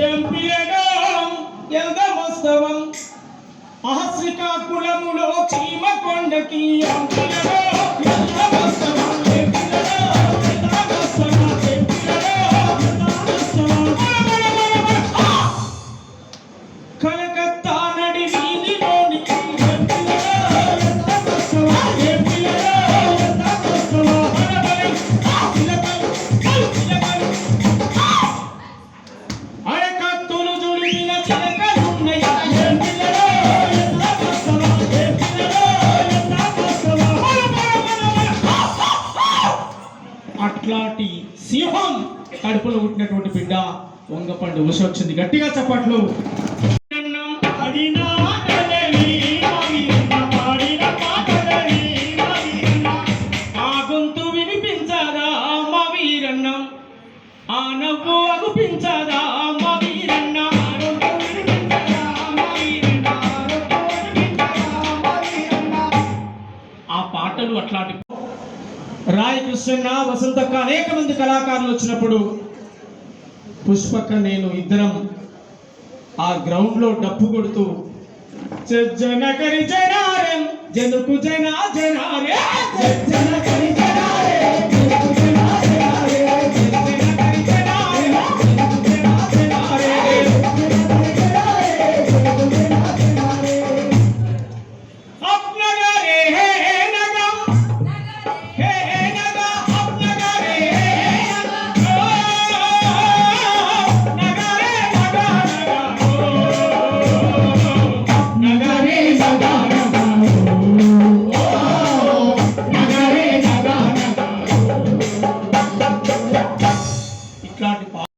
ఏం పిల్లడం అహస్రికాకులములో చీమ కొండకి ఏం అట్లాంటి సింహం కడుపులో పుట్టినటువంటి బిడ్డ వంగపండు ఉష వచ్చింది గట్టిగా చప్పట్లు. ఆ గొంతు నవ్వు అగుపించదా మా వీరన్న. ఆ పాటలు అట్లాంటి రాయ్ కృష్ణన్న వసంతక్క అనేక మంది కళాకారులు వచ్చినప్పుడు పుష్పక్క నేను ఇద్దరం ఆ గ్రౌండ్లో డప్పు కొడుతూ జనకరి జనారం జనకు జనా జనారే జనకరి